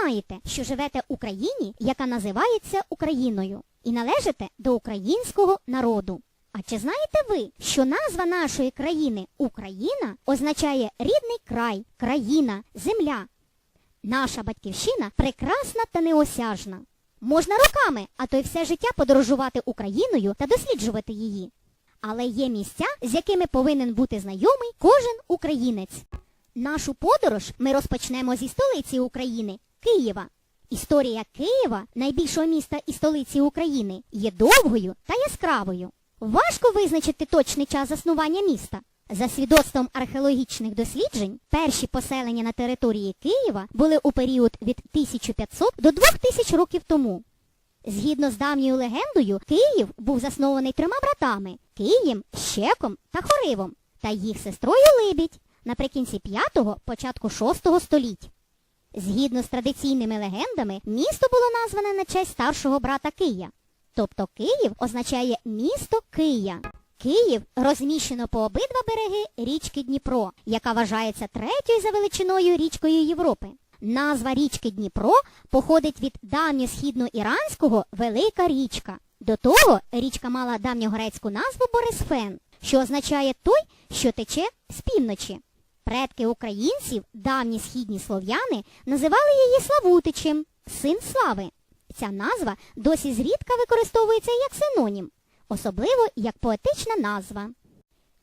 знаєте, що живете у країні, яка називається Україною, і належите до українського народу. А чи знаєте ви, що назва нашої країни Україна означає рідний край, країна, земля? Наша батьківщина прекрасна та неосяжна. Можна роками, а то й все життя подорожувати Україною та досліджувати її. Але є місця, з якими повинен бути знайомий кожен українець. Нашу подорож ми розпочнемо зі столиці України Києва. Історія Києва, найбільшого міста і столиці України, є довгою та яскравою. Важко визначити точний час заснування міста. За свідоцтвом археологічних досліджень, перші поселення на території Києва були у період від 1500 до 2000 років тому. Згідно з давньою легендою, Київ був заснований трьома братами Києм, Щеком та Хоривом, та їх сестрою Либідь наприкінці 5-го, початку 6-го століть. Згідно з традиційними легендами, місто було назване на честь старшого брата Кия. Тобто Київ означає місто Кия. Київ розміщено по обидва береги річки Дніпро, яка вважається третьою за величиною річкою Європи. Назва річки Дніпро походить від давньосхідноіранського Велика річка. До того річка мала давньогрецьку назву Борисфен, що означає той, що тече з півночі. Предки українців, давні східні слов'яни, називали її Славутичем, син слави. Ця назва досі зрідка використовується як синонім, особливо як поетична назва.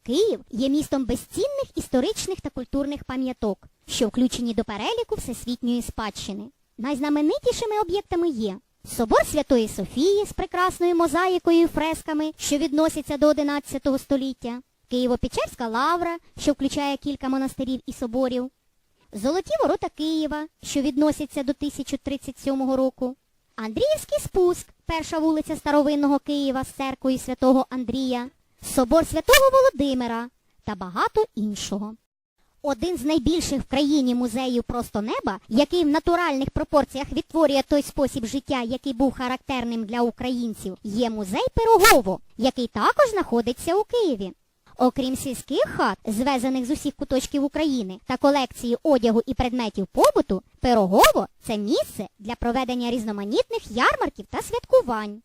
Київ є містом безцінних історичних та культурних пам'яток, що включені до переліку всесвітньої спадщини. Найзнаменитішими об'єктами є Собор Святої Софії з прекрасною мозаїкою і фресками, що відносяться до XI століття, Києво-Печерська лавра, що включає кілька монастирів і соборів, Золоті ворота Києва, що відносяться до 1037 року, Андріївський спуск, перша вулиця старовинного Києва з церквою святого Андрія, Собор Святого Володимира та багато іншого. Один з найбільших в країні музеїв просто неба, який в натуральних пропорціях відтворює той спосіб життя, який був характерним для українців, є музей Пирогово, який також знаходиться у Києві. Окрім сільських хат, звезених з усіх куточків України, та колекції одягу і предметів побуту, Пирогово це місце для проведення різноманітних ярмарків та святкувань.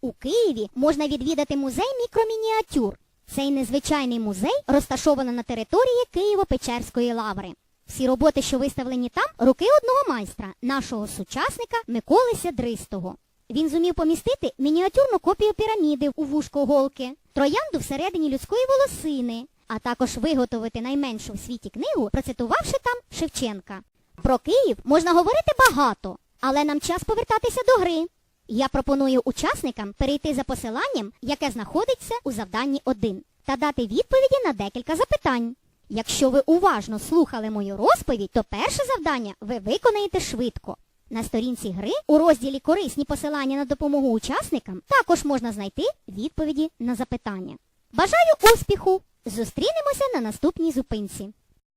У Києві можна відвідати музей мікромініатюр. Цей незвичайний музей розташовано на території Києво-Печерської лаври. Всі роботи, що виставлені там, руки одного майстра, нашого сучасника Миколи Сядристого. Він зумів помістити мініатюрну копію піраміди у вушко голки, троянду всередині людської волосини, а також виготовити найменшу в світі книгу, процитувавши там Шевченка. Про Київ можна говорити багато, але нам час повертатися до гри. Я пропоную учасникам перейти за посиланням, яке знаходиться у завданні 1, та дати відповіді на декілька запитань. Якщо ви уважно слухали мою розповідь, то перше завдання ви виконаєте швидко. На сторінці гри у розділі Корисні посилання на допомогу учасникам також можна знайти відповіді на запитання. Бажаю успіху! Зустрінемося на наступній зупинці.